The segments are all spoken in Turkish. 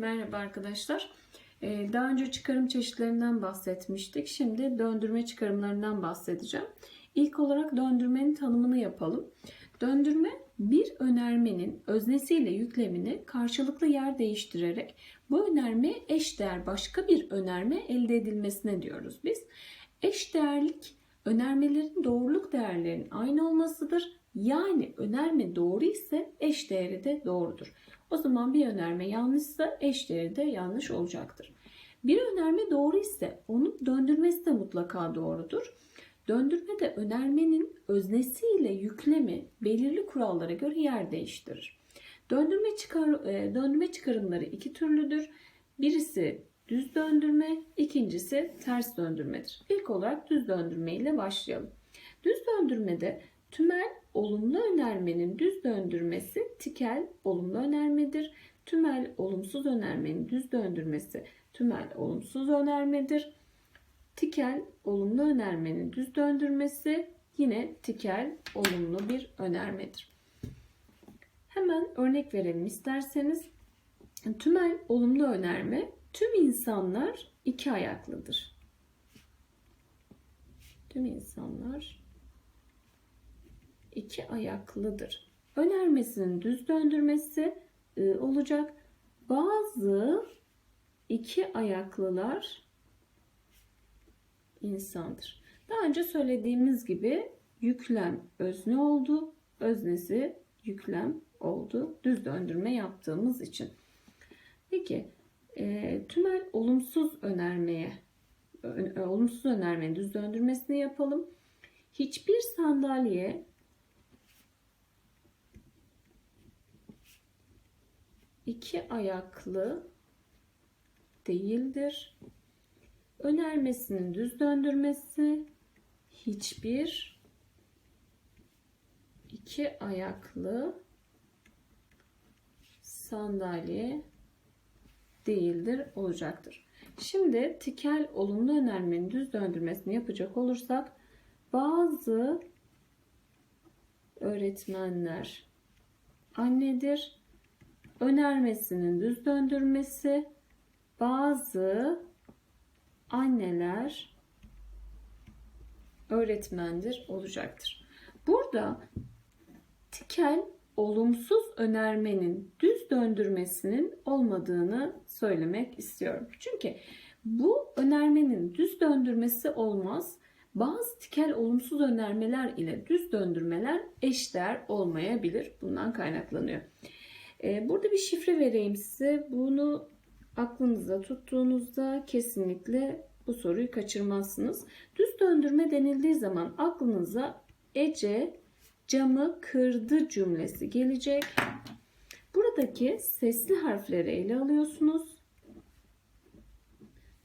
Merhaba arkadaşlar. Ee, Daha önce çıkarım çeşitlerinden bahsetmiştik. Şimdi döndürme çıkarımlarından bahsedeceğim. İlk olarak döndürmenin tanımını yapalım. Döndürme bir önermenin öznesiyle yüklemini karşılıklı yer değiştirerek bu önermeye eşdeğer başka bir önerme elde edilmesine diyoruz biz. Eşdeğerlik önermelerin doğruluk değerlerinin aynı olmasıdır. Yani önerme doğru ise eşdeğeri de doğrudur. O zaman bir önerme yanlışsa eşdeğeri de yanlış olacaktır. Bir önerme doğru ise onun döndürmesi de mutlaka doğrudur. Döndürme de önermenin öznesiyle yüklemi belirli kurallara göre yer değiştirir. Döndürme, çıkar, e, döndürme çıkarımları iki türlüdür. Birisi düz döndürme, ikincisi ters döndürmedir. İlk olarak düz döndürme ile başlayalım. Düz döndürmede tümel olumlu önermenin düz döndürmesi tikel olumlu önermedir. Tümel olumsuz önermenin düz döndürmesi tümel olumsuz önermedir. Tikel olumlu önermenin düz döndürmesi yine tikel olumlu bir önermedir. Hemen örnek verelim isterseniz. Tümel olumlu önerme tüm insanlar iki ayaklıdır. Tüm insanlar iki ayaklıdır. Önermesinin düz döndürmesi ı olacak. Bazı iki ayaklılar insandır. Daha önce söylediğimiz gibi yüklem özne oldu. Öznesi yüklem oldu. Düz döndürme yaptığımız için. Peki e, tümel olumsuz önermeye olumsuz önermenin düz döndürmesini yapalım. Hiçbir sandalye iki ayaklı değildir. Önermesinin düz döndürmesi hiçbir iki ayaklı sandalye değildir olacaktır. Şimdi tikel olumlu önermenin düz döndürmesini yapacak olursak bazı öğretmenler annedir. Önermesinin düz döndürmesi bazı anneler öğretmendir olacaktır. Burada tikel olumsuz önermenin düz döndürmesinin olmadığını söylemek istiyorum. Çünkü bu önermenin düz döndürmesi olmaz. Bazı tikel olumsuz önermeler ile düz döndürmeler eşdeğer olmayabilir. Bundan kaynaklanıyor. Ee, Burada bir şifre vereyim size. Bunu aklınıza tuttuğunuzda kesinlikle bu soruyu kaçırmazsınız. Düz döndürme denildiği zaman aklınıza Ece camı kırdı cümlesi gelecek. Buradaki sesli harfleri ele alıyorsunuz.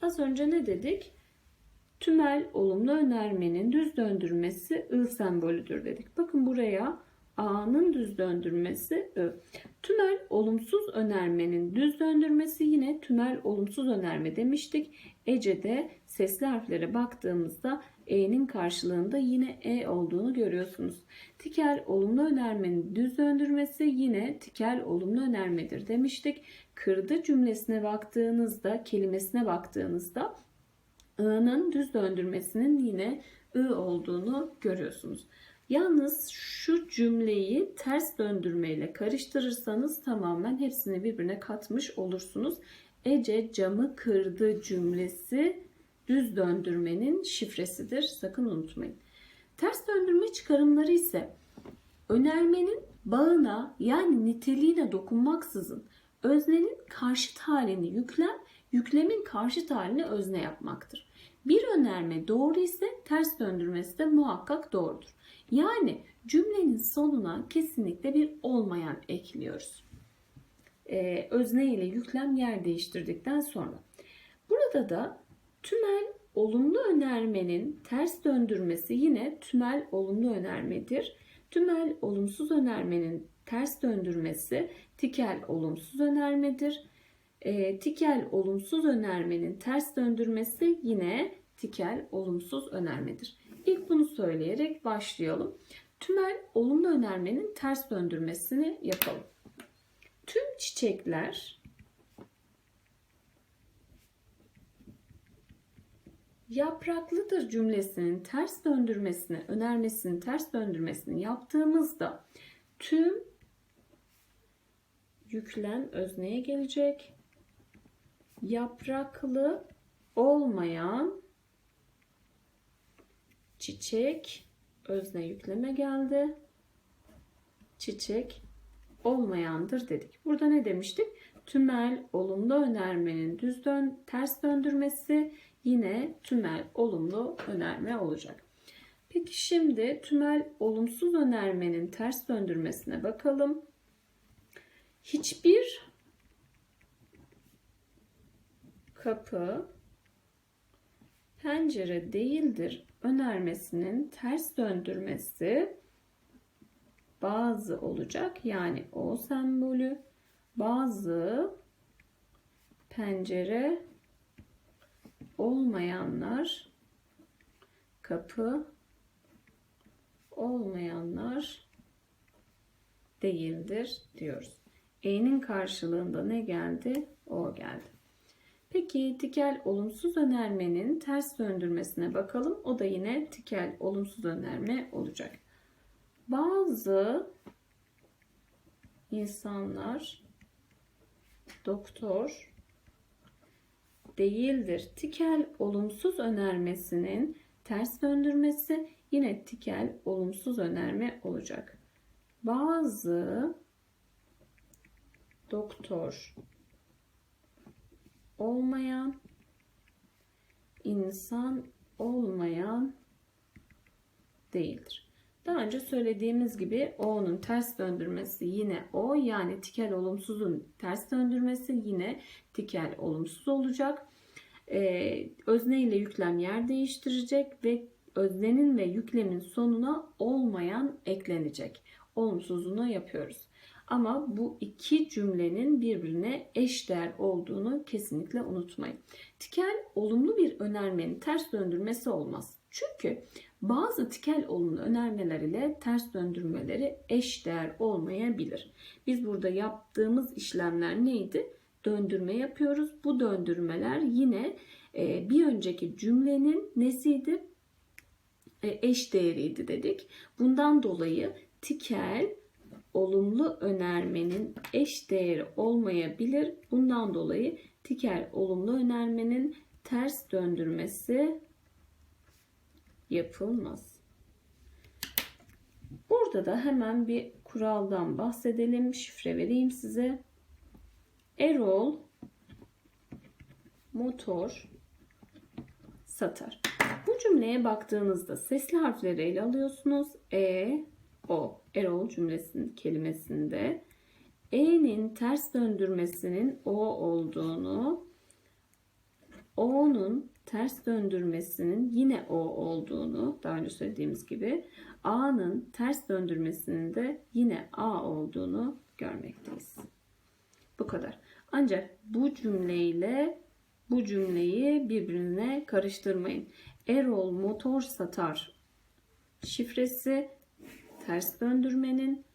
Az önce ne dedik? Tümel olumlu önermenin düz döndürmesi I sembolüdür dedik. Bakın buraya A'nın düz döndürmesi I. Tümel olumsuz önermenin düz döndürmesi yine tümel olumsuz önerme demiştik. Ece'de sesli harflere baktığımızda E'nin karşılığında yine E olduğunu görüyorsunuz. Tikel olumlu önermenin düz döndürmesi yine tikel olumlu önermedir demiştik. Kırdı cümlesine baktığınızda, kelimesine baktığınızda I'nın düz döndürmesinin yine I olduğunu görüyorsunuz. Yalnız şu cümleyi ters döndürmeyle karıştırırsanız tamamen hepsini birbirine katmış olursunuz. Ece camı kırdı cümlesi düz döndürmenin şifresidir. Sakın unutmayın. Ters döndürme çıkarımları ise önermenin bağına yani niteliğine dokunmaksızın öznenin karşıt halini yüklem, yüklemin karşıt halini özne yapmaktır. Bir önerme doğru ise ters döndürmesi de muhakkak doğrudur. Yani cümlenin sonuna kesinlikle bir olmayan ekliyoruz. Ee, özne ile yüklem yer değiştirdikten sonra. Burada da tümel olumlu önermenin ters döndürmesi yine tümel olumlu önermedir. Tümel olumsuz önermenin ters döndürmesi tikel olumsuz önermedir. E, tikel olumsuz önermenin ters döndürmesi yine tikel olumsuz önermedir. İlk bunu söyleyerek başlayalım. Tümel olumlu önermenin ters döndürmesini yapalım. Tüm çiçekler yapraklıdır cümlesinin ters döndürmesini, önermesini ters döndürmesini yaptığımızda tüm yüklem özneye gelecek. Yapraklı olmayan çiçek özne yükleme geldi. Çiçek olmayandır dedik. Burada ne demiştik? Tümel olumlu önermenin düz dön ters döndürmesi yine tümel olumlu önerme olacak. Peki şimdi tümel olumsuz önermenin ters döndürmesine bakalım. Hiçbir kapı pencere değildir önermesinin ters döndürmesi bazı olacak. Yani o sembolü bazı pencere olmayanlar kapı olmayanlar değildir diyoruz. E'nin karşılığında ne geldi? O geldi. Peki tikel olumsuz önermenin ters döndürmesine bakalım. O da yine tikel olumsuz önerme olacak. Bazı insanlar doktor değildir. Tikel olumsuz önermesinin ters döndürmesi yine tikel olumsuz önerme olacak. Bazı doktor olmayan insan olmayan değildir. Daha önce söylediğimiz gibi o'nun ters döndürmesi yine o yani tikel olumsuzun ters döndürmesi yine tikel olumsuz olacak. Ee, özne ile yüklem yer değiştirecek ve öznenin ve yüklemin sonuna olmayan eklenecek. Olumsuzluğunu yapıyoruz. Ama bu iki cümlenin birbirine eş değer olduğunu kesinlikle unutmayın. Tikel olumlu bir önermenin ters döndürmesi olmaz. Çünkü bazı tikel olumlu önermeler ile ters döndürmeleri eş değer olmayabilir. Biz burada yaptığımız işlemler neydi? Döndürme yapıyoruz. Bu döndürmeler yine e, bir önceki cümlenin nesiydi? E, eş değeriydi dedik. Bundan dolayı tikel olumlu önermenin eş değeri olmayabilir. Bundan dolayı tikel olumlu önermenin ters döndürmesi yapılmaz. Burada da hemen bir kuraldan bahsedelim. Şifre vereyim size. Erol motor satar. Bu cümleye baktığınızda sesli harfleri ele alıyorsunuz. E, O. Erol cümlesinin kelimesinde E'nin ters döndürmesinin O olduğunu, O'nun ters döndürmesinin yine O olduğunu, daha önce söylediğimiz gibi A'nın ters döndürmesinin de yine A olduğunu görmekteyiz. Bu kadar. Ancak bu cümleyle bu cümleyi birbirine karıştırmayın. Erol motor satar şifresi ters döndürmenin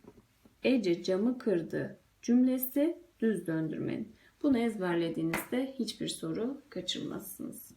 Ece camı kırdı cümlesi düz döndürmenin. Bunu ezberlediğinizde hiçbir soru kaçırmazsınız.